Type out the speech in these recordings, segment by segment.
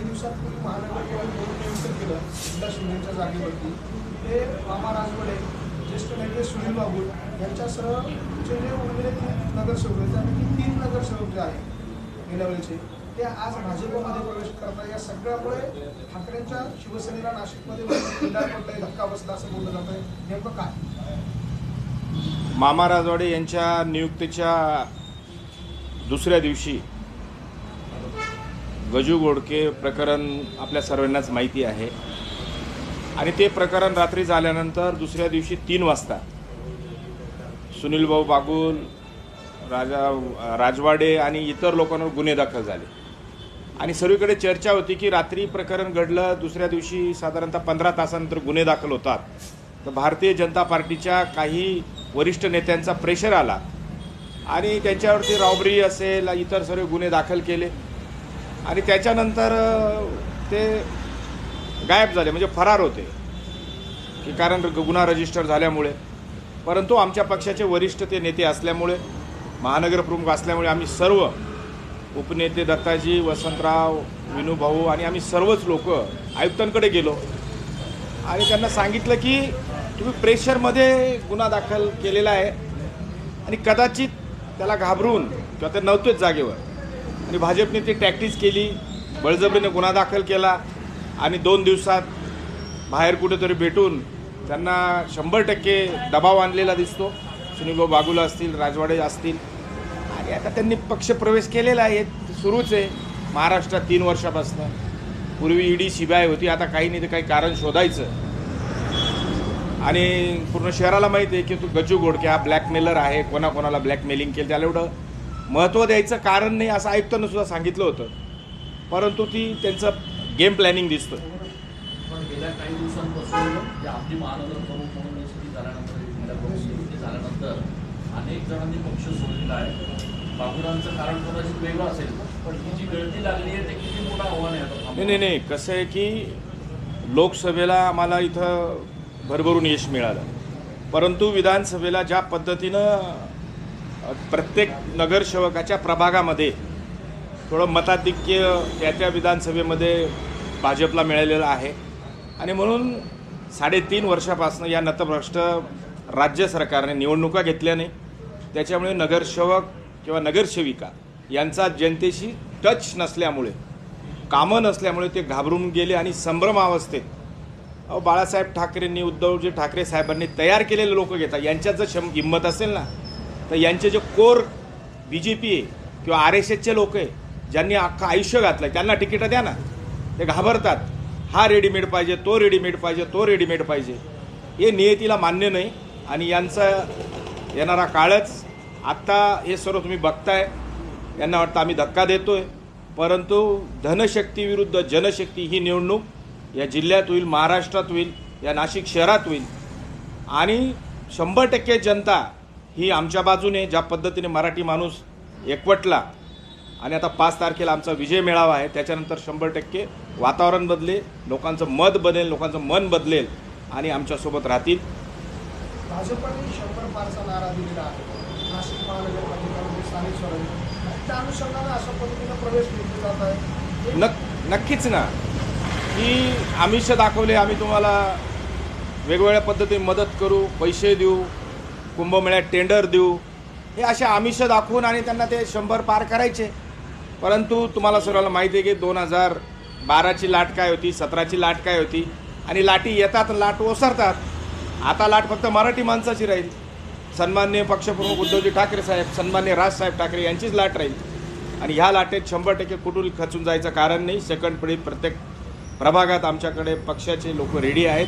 काही दिवसांपूर्वी महानगरपालिका नियुक्त केलं जिल्हा शिंदेच्या जागेवरती. ते मामा राजवडे ज्येष्ठ नेते सुनील बाबू यांच्यासह जे उरलेले तीन नगरसेवक आहेत त्यापैकी तीन नगरसेवक जे आहेत गेल्या वेळेचे ते आज भाजपमध्ये प्रवेश करतात या सगळ्यामुळे ठाकरेंच्या शिवसेनेला नाशिकमध्ये पडलाय धक्का बसला असं बोललं जात आहे नेमकं काय? मामा राजवाडे यांच्या नियुक्तीच्या दुसऱ्या दिवशी गजू गोडके प्रकरण आपल्या सर्वांनाच माहिती आहे. आणि ते प्रकरण रात्री झाल्यानंतर दुसऱ्या दिवशी तीन वाजता सुनील भाऊ बागुल राजा राजवाडे आणि इतर लोकांवर गुन्हे दाखल झाले. आणि सर्वीकडे चर्चा होती की रात्री प्रकरण घडलं दुसऱ्या दिवशी साधारणतः पंधरा तासानंतर गुन्हे दाखल होतात. तर भारतीय जनता पार्टीच्या काही वरिष्ठ नेत्यांचा प्रेशर आला. आणि त्यांच्यावरती रॉबरी असेल इतर सर्व गुन्हे दाखल केले. आणि त्याच्यानंतर ते गायब झाले म्हणजे फरार होते. की कारण गुन्हा रजिस्टर झाल्यामुळे. परंतु आमच्या पक्षाचे वरिष्ठ ते नेते असल्यामुळे महानगरप्रमुख असल्यामुळे आम्ही सर्व उपनेते दत्ताजी वसंतराव विनूभाऊ आणि आम्ही सर्वच लोक आयुक्तांकडे गेलो. आणि त्यांना सांगितलं की तुम्ही प्रेशरमध्ये गुन्हा दाखल केलेला आहे आणि कदाचित त्याला घाबरून किंवा ते नव्हतेच जागेवर. आणि भाजपने ती टॅक्टिस केली बळजबरीने गुन्हा दाखल केला आणि दोन दिवसात बाहेर कुठेतरी भेटून त्यांना शंभर टक्के दबाव आणलेला दिसतो. सुनीलभाऊ बागुला असतील राजवाडे असतील. आणि आता त्यांनी पक्षप्रवेश केलेला आहे सुरूच आहे. महाराष्ट्रात तीन वर्षापासून. पूर्वी ईडी सी बी आय होती आता काही नाही तर काही कारण शोधायचं. आणि पूर्ण शहराला माहिती आहे की तू गजू गोडके हा ब्लॅकमेलर आहे कोणाकोणाला ब्लॅकमेलिंग केलं त्याला एवढं महत्त्व द्यायचं कारण नाही असं आयुक्तानं सुद्धा सांगितलं होतं. परंतु ती त्यांचं गेम प्लॅनिंग दिसतं. अनेक जणांनी पक्ष सोडलेला आहे. बाबुरांचं कारण कदाचित वेगळं असेल पण ही जी गळती लागली आहे ते किती मोठं आव्हान आहे नाही. नाही नाही. कसं आहे की लोकसभेला आम्हाला इथं भरभरून यश मिळालं. परंतु विधानसभेला ज्या पद्धतीनं प्रत्येक नगरसेवकाच्या प्रभागामध्ये थोडं मताधिक्य त्या त्या विधानसभेमध्ये भाजपला मिळालेलं आहे. आणि म्हणून साडेतीन वर्षापासून या नतभ्रष्ट राज्य सरकारने निवडणुका घेतल्या नाही. त्याच्यामुळे नगरसेवक किंवा नगरसेविका यांचा जनतेशी टच नसल्यामुळे कामं नसल्यामुळे ते घाबरून गेले आणि संभ्रमावस्थेत अहो बाळासाहेब ठाकरेंनी उद्धवजी ठाकरे साहेबांनी तयार केलेले लोक घेतात. यांच्यात जर शम हिंमत असेल ना तर यांचे जे कोर बी जे पी आहे किंवा आर एस एसचे लोक आहे ज्यांनी अख्खं आयुष्य घातलं त्यांना तिकीटं द्या ना. ते घाबरतात. हा रेडीमेड पाहिजे तो रेडीमेड पाहिजे तो रेडीमेड पाहिजे. हे नियतीला मान्य नाही. आणि यांचा येणारा काळच आत्ता हे सर्व तुम्ही बघताय. यांना वाटतं आम्ही धक्का देतो आहे परंतु धनशक्तीविरुद्ध जनशक्ती ही निवडणूक या जिल्ह्यात होईल महाराष्ट्रात होईल या नाशिक शहरात होईल. आणि शंभर टक्के जनता ही आमच्या बाजूने ज्या पद्धतीने मराठी माणूस एकवटला आणि आता पाच तारखेला आमचा विजय मेळावा आहे त्याच्यानंतर शंभर टक्के वातावरण बदलेल लोकांचं मत बदलेल लोकांचं मन बदलेल आणि आमच्यासोबत राहतील. भाजपने शंभर पारचा नारा दिलेला आहे. नाशिक महानगरपालिकामध्ये स्थानिक स्वराज्य. त्या अनुषंगाने अशा पद्धतीनं प्रवेश घेतले जात आहे. नक नक्कीच ना. की आमिष दाखवले आम्ही तुम्हाला वेगवेगळ्या पद्धतीने मदत करू पैसे देऊ. कुंभमेळ्यात टेंडर देऊ. हे असे आमिष दाखवून आणि त्यांना ते शंभर पार करायचे. परंतु तुम्हाला सर्वांना माहिती आहे की दोन हजार बाराची लाट काय होती सतराची लाट काय होती? आणि लाटी येतात लाट ओसरतात. आता लाट फक्त मराठी माणसाची राहील. सन्मान्य पक्षप्रमुख उद्धवजी ठाकरे साहेब सन्मान्य राजसाहेब ठाकरे यांचीच लाट राहील. आणि ह्या लाटेत शंभर टक्के कुठून खचून जायचं कारण नाही. सेकंड पिढी प्रत्येक प्रभागात आमच्याकडे पक्षाचे लोक रेडी आहेत.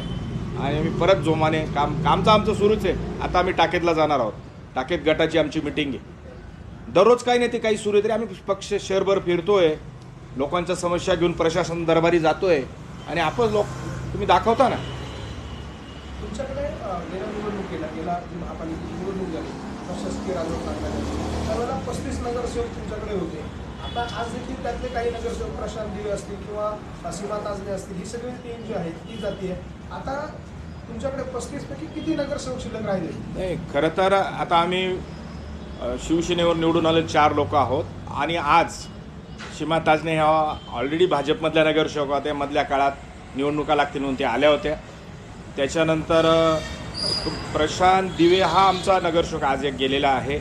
आणि आम्ही परत जोमाने काम काम तर आमचं सुरूच आहे. आता आम्ही टाकेतला जाणार आहोत. टाकेत गटाची आमची मिटिंग आहे. दररोज काही नाही ते काही सुरू आहे तरी आम्ही पक्ष शहरभर फिरतोय. लोकांच्या समस्या घेऊन प्रशासन दरबारी जातोय. आणि आपण लोक तुम्ही दाखवता ना. तुमच्याकडे गेल्या निवडणुकीला गेला महापालिकेची निवडणूक झाली प्रशासकीय राजवट त्यावेळेला पस्तीस नगरसेवक तुमच्याकडे होते. आता आज देखील त्यातले काही नगरसेवक प्रशांत दिवे असतील किंवा सीमा ताजले असतील ही सगळी टीम जी आहे ती जाती आहे. आता तुमच्याकडे पस्तीस पैकी किती नगरसेवक शिल्लक राहिले? नाही खरं तर आता आम्ही शिवसेनेवर निवडून आले चार लोक आहोत. आणि आज सीमा ताजने ह्या ऑलरेडी भाजपमधल्या नगरसेवक होत्या मधल्या काळात निवडणुका लागतील म्हणून ते आल्या होत्या. त्याच्यानंतर प्रशांत दिवे हा आमचा नगरसेवक आज एक गेलेला आहे.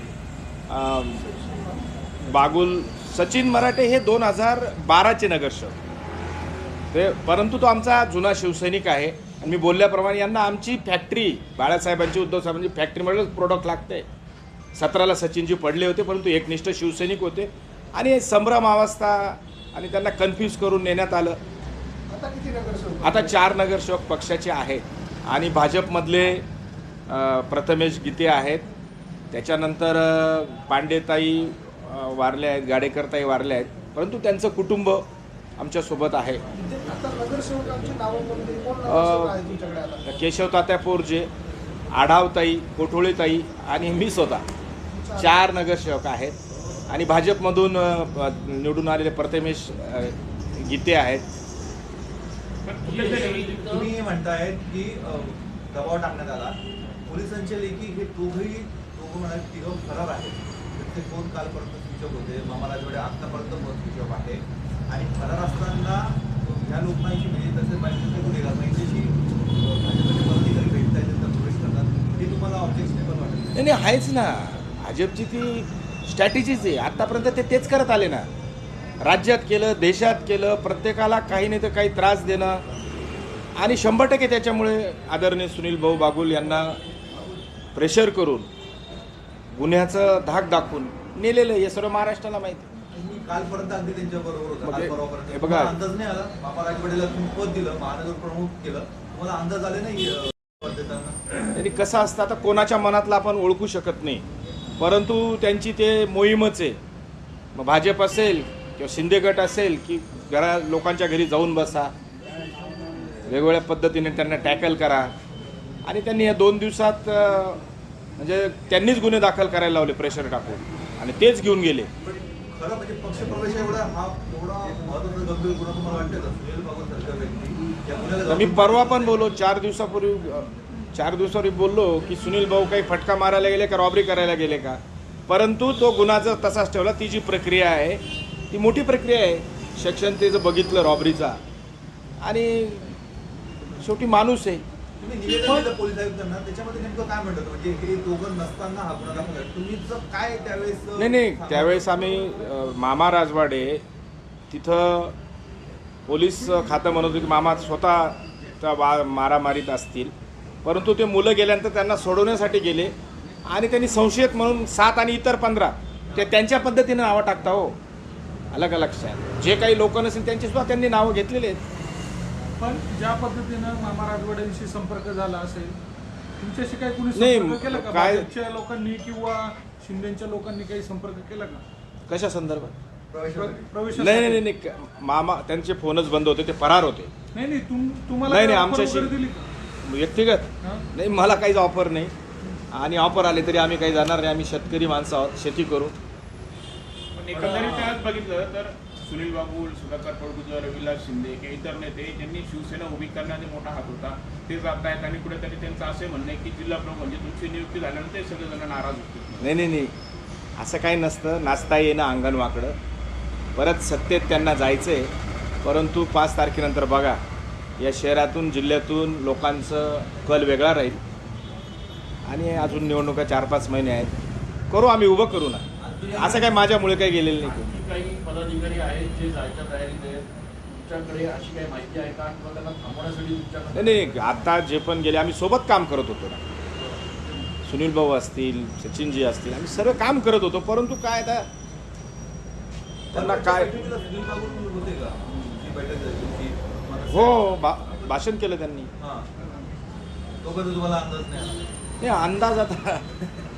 बागुल सचिन मराठे हे दोन हजार बाराचे नगरसेवक. ते परंतु तो आमचा जुना शिवसैनिक आहे. आणि मी बोलल्याप्रमाणे यांना आमची फॅक्टरी बाळासाहेबांची उद्धव साहेबांची फॅक्टरीमध्येच प्रोडक्ट लागते. सतराला सचिनजी पडले होते परंतु एकनिष्ठ शिवसैनिक होते. आणि संभ्रम अवस्था आणि त्यांना कन्फ्यूज करून नेण्यात आलं. आता किती नगरसेवक? आता चार नगरसेवक पक्षाचे आहेत. आणि भाजपमधले प्रथमेश गीते आहेत. त्याच्यानंतर पांडेताई वारले आहेत गाडेकरताही वारले आहेत. परंतु त्यांचं कुटुंब आमच्यासोबत आहे. केशव तात्या पोरजे आढावताई कोठोळेताई आणि मी स्वतः. चार नगरसेवक आहेत. आणि भाजपमधून निवडून आलेले प्रथमेश गीते आहेत. तुम्ही हे म्हणतायत की दबाव टाकण्यात आला. पोलिसांच्या लेखी हे दोघंही दोघं म्हणाले तिघं फरार आहेत. ते दोन कालपर्यंत शिक्षक होते मामा राजवाडे आत्तापर्यंत स्विच शिक्षक आहे आणि फरार असताना ह्या लोकांशी म्हणजे तसे बाहेर गुन्हेगार त्यांच्याशी भाजपचे पदाधिकारी भेटतायत त्यांचा प्रवेश करतात. हे तुम्हाला ऑब्जेक्शनेबल वाटत नाही. आहेच ना. भाजपची ती स्ट्रॅटेजीच आहे. आत्तापर्यंत ते तेच करत आले ना. राज्यात केलं देशात केलं प्रत्येकाला काही नाही तर काही त्रास देणं. आणि शंभर टक्के त्याच्यामुळे आदरणीय सुनील भाऊ बागुल यांना प्रेशर करून गुन्ह्याचं धाक दाखवून नेलेलं आहे, हे सर्व महाराष्ट्राला माहिती आहे. तुम्ही कालपर्यंत अगदी त्यांच्या बरोबर होता म्हणजे- काल परवापर्यंत हे बघा. तुम्हाला अंदाज नाही आला. मामा राजवाडेला तुम्ही पद दिलं महानगर प्रमुख केलं. तुम्हाला अंदाज आले नाही अ, पद देताना त्यांनी कसं असतं आता कोणाच्या मनातलं आपण ओळखू शकत नाही. परंतु त्यांची ते मोहीमच आहे. मग भाजप असेल किंवा शिंदे गट असेल की घरा लोकांच्या घरी जाऊन बसा. वेगवेगळ्या पद्धतीने त्यांना टॅकल करा. आणि त्यांनी या दोन दिवसात अं, म्हणजे त्यांनीच गुन्हे दाखल करायला लावले प्रेशर टाकून. आणि तेच घेऊन गेले. खरं म्हणजे पक्षप्रवेश एवढा हा एवढा महत्त्वाचा गंभीर गुन्हा तुम्हाला वाटतं मी परवा पण बोललो चार दिवसापूर्वी चार दिवसापूर्वी बोललो की सुनील भाऊ काही फटका मारायला गेले का रॉबरी करायला गेले का? परंतु तो गुन्हाचा तसाच ठेवला. ती जी प्रक्रिया आहे ती मोठी प्रक्रिया आहे. सक्षमतेचं बघितलं रॉबरीचा आणि शेवटी माणूस आहे. तुम्ही निवेदन दिलं पोलीस आयुक्तांना त्याच्यामध्ये नेमकं काय म्हणतात? म्हणजे हे दोघं नसताना हा गुन्हा दाखल आहे. तुम्ही जर काय त्यावेळेस नाही नाही त्यावेळेस आम्ही अ, मामा राजवाडे तिथं पोलीस खातं म्हणत होतं की मामा स्वतः त्या वा मारामारीत असतील. परंतु ते मुलं गेल्यानंतर त्यांना सोडवण्यासाठी गेले. आणि त्यांनी संशयित म्हणून सात आणि इतर पंधरा ते त्यांच्या पद्धतीनं नावं टाकता हो. का लक्षात जे काही लोक नसेल त्यांची सुद्धा त्यांनी नावं घेतलेली आहेत. पण ज्या पद्धतीनं मामा राजवाड्यांशी संपर्क झाला असेल तुमच्याशी काही कुणी नाही, संपर्क केला का? काय- भाजपच्या लोकांनी किंवा शिंदेच्या लोकांनी काही संपर्क केला का? कशा संदर्भात? प्रवेशासाठी प्र- प्रवेशासाठी नाही नाही नाही नाही मामा त्यांचे फोनच बंद होते ते फरार होते. नाही नाही तुम तुम्हाला नाही, नाही, offer आमच्याशी- वगैरे दिली का? व्यक्तिगत. हा? नाही मला काहीच ऑफर नाही. आणि ऑफर आले तरी आम्ही काही जाणार नाही आम्ही शेतकरी माणसं आहोत शेती करू. पण एकंदरीत आज बघितलं तर सुनील बाबूल सुधाकर पडगुजर रविलास शिंदे हे इतर नेते ज्यांनी शिवसेना उभी करण्याचा मोठा हात होता ते जात आहेत आणि कुठेतरी त्यांचं असे म्हणणं आहे की जिल्हा प्रमुख म्हणजे तुमची नियुक्ती झाल्यानंतर ते सगळेजण नाराज होते नाही नाही नाही. असं काही नसतं. नाचता येणं अंगण वाकडं. परत सत्तेत त्यांना जायचं आहे परंतु पाच तारखेनंतर बघा या शहरातून जिल्ह्यातून लोकांचं कल वेगळा राहील. आणि अजून निवडणुका चार पाच महिने आहेत. करू आम्ही उभं करू ना. असं काय माझ्यामुळे काही गेलेलं नाही. काही पदाधिकारी आहेत जे जायच्या तयारीत आहेत. तुमच्याकडे अशी काही माहिती आहे का? किंवा त्यांना थांबवण्यासाठी तुमच्याकडे नाही नाही आता जे पण गेले आम्ही सोबत काम करत होतो ना. सुनील भाऊ असतील सचिनजी असतील आम्ही सर्व काम करत होतो परंतु काय आता त्यांना काय बैठकीला सुनील बाबू होते का? जी बैठक झाली तुमची मनसे- हो भाषण केलं त्यांनी. हा. तोपर्यंत तुम्हाला अंदाज नाही आला? नाही अंदाज आता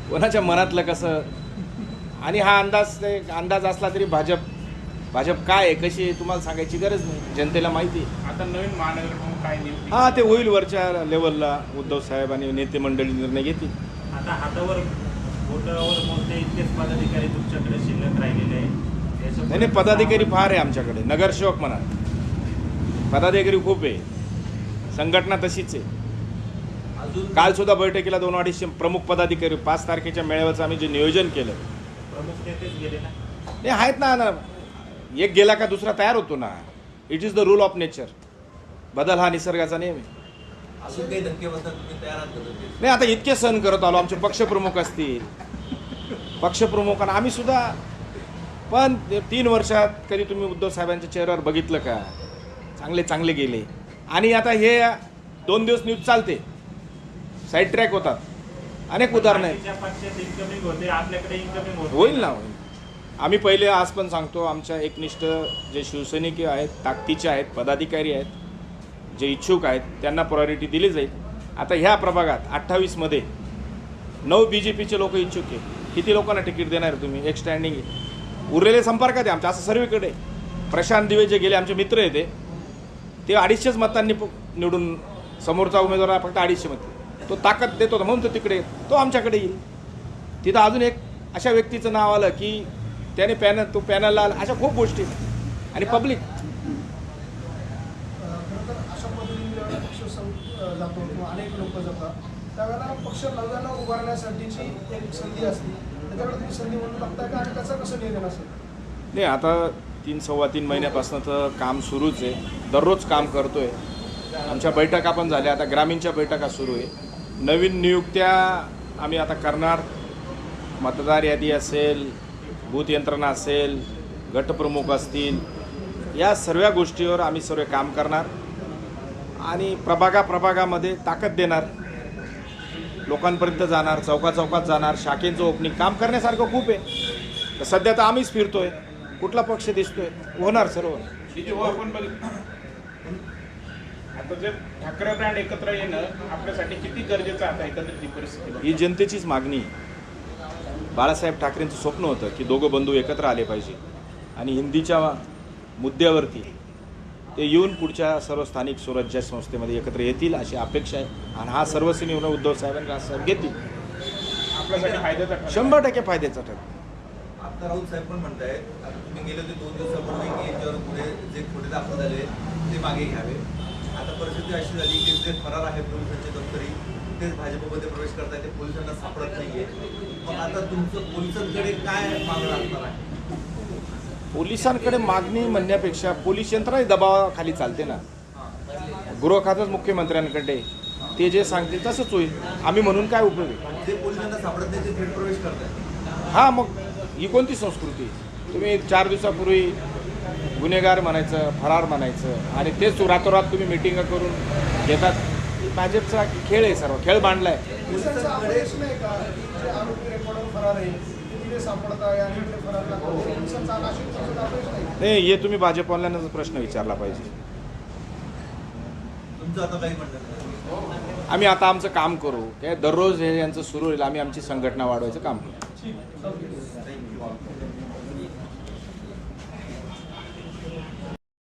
कोणाच्या मनातलं कसं आणि हा अंदाज अंदाज असला तरी भाजप भाजप काय आहे कशी आहे तुम्हाला सांगायची गरज नाही. जनतेला माहिती आहे. आता नवीन महानगर काय नियुक्ती हा ते होईल वरच्या लेवलला उद्धव साहेब आणि नेते मंडळी निर्णय घेतील. आता हातावर बोटावर मोठे इतकेच पदाधिकारी तुमच्याकडे शिल्लक राहिलेले आहे नाही नाही पदाधिकारी फार आहे आमच्याकडे. नगरसेवक म्हणा. पदाधिकारी खूप आहे. संघटना तशीच आहे. अजून काल सुद्धा बैठकीला दोन अडीचशे प्रमुख पदाधिकारी पाच तारखेच्या मेळाव्याचं आम्ही जे नियोजन केलं प्रमुख नेतेच गेले ना. नाही आहेत ना ना. एक गेला का दुसरा तयार होतो ना. It is the rule of nature बदल हा निसर्गाचा नियम आहे अजून काही धक्के बसतात तुम्ही तयार आहात का धक्के? नाही आता इतके सण करत आलो. आमचे पक्षप्रमुख असतील. पक्षप्रमुखांना आम्ही सुद्धा. पण ते तीन वर्षात कधी तुम्ही उद्धव साहेबांच्या चेहऱ्यावर बघितलं का? चांगले चांगले गेले. आणि आता हे दोन दिवस न्यूज चालते. साईड ट्रॅक होतात. अनेक उदाहरणं आहेत. इन्कमिंग होते आपल्याकडे इन्कमिंग होत. होईल ना होईल. आम्ही पहिले आज पण सांगतो आमच्या एकनिष्ठ जे शिवसैनिक आहेत ताकदीचे आहेत पदाधिकारी आहेत जे इच्छुक आहेत त्यांना प्रायोरिटी दिली जाईल. आता ह्या प्रभागात अठ्ठावीसमध्ये नऊ बी जे पीचे लोक इच्छुक आहे किती लोकांना तिकीट देणार तुम्ही? एक स्टँडिंग आहे. उरलेले संपर्कात आहे आमच्या असं सर्वीकडे. प्रशांत दिवे जे गेले आमचे मित्र आहे ते. अडीचशेच मतांनी निवडून समोरचा उमेदवार फक्त अडीचशे मत तो ताकद देत होता म्हणून तो तिकडे तो आमच्याकडे येईल. तिथं अजून एक अशा व्यक्तीचं नाव आलं की त्याने पॅनल तो पॅनलला आला. अशा खूप गोष्टी आहेत. आणि पब्लिक. नाही आता तीन सव्वा तीन महिन्यापासून तर काम सुरूच आहे. दररोज काम करतोय. आमच्या बैठका पण झाल्या. आता ग्रामीणच्या बैठका सुरू आहे. नवीन नियुक्त्या आम्ही आता करणार. मतदार यादी असेल बूथ यंत्रणा असेल गटप्रमुख असतील या सर्व गोष्टीवर आम्ही सर्व काम करणार. आणि प्रभागा प्रभागामध्ये ताकद देणार. लोकांपर्यंत जाणार चौका चौकात जाणार. शाखेचं ओपनिंग काम करण्यासारखं खूप आहे. तर सध्या तर आम्हीच फिरतोय. कुठला पक्ष दिसतोय? होणार सर्व. हे जेव्हा आपण बघितलं आता जे ठाकरे ब्रँड एकत्र येणं आपल्यासाठी किती गरजेचं आता एकत्रित ही परिस्थिती. ही जनतेचीच मागणी. बाळासाहेब ठाकरेंचं स्वप्न होतं की दोघं बंधू एकत्र आले पाहिजे आणि हिंदीच्या मुद्द्यावरती ते येऊन पुढच्या सर्व स्थानिक स्वराज्य संस्थेमध्ये एकत्र येतील अशी अपेक्षा आहे आणि हा सर्वस्वी निर्णय उद्धव साहेबांनी राजसाहेब घेतील आपल्यासाठी फायद्याचा. शंभर टक्के फायद्याचा ठरेल आता राऊत साहेब पण म्हणतायत तुम्ही गेले होते दोन दिवसापूर्वी की याच्यावर पुढे जे खोटे दाखल झाले ते मागे घ्यावे परिस्थिती अशी झाली की जे फरार आहे पोलिसांचे दफ्तरी तेच भाजपमध्ये प्रवेश करताय ते पोलिसांना सापडत नाहीये. मग आता तुमचं पोलिसांकडे काय मागणं असणार आहे? पोलिसांकडे मागणी म्हणण्यापेक्षा पोलीस यंत्रणा दबावाखाली चालते ना. गृह खातच मुख्यमंत्र्यांकडे. ते जे सांगतील तसंच होईल. आम्ही म्हणून काय उपयोग आहे? जे पोलिसांना सापडत नाही ते थेट प्रवेश करताय हा मग ही कोणती संस्कृती? तुम्ही चार दिवसापूर्वी गुन्हेगार म्हणायचं फरार म्हणायचं आणि तेच रातोरात तुम्ही मिटिंग करून घेतात. भाजपचा खेळ आहे सर्व खेळ मांडलाय नाही हे तुम्ही भाजपवाल्यांनाच प्रश्न विचारला पाहिजे. तुमचं आता काही म्हणणं नाही. आम्ही आता आमचं काम करू काय? दररोज हे यांचं सुरू होईल आम्ही आमची संघटना वाढवायचं काम करू.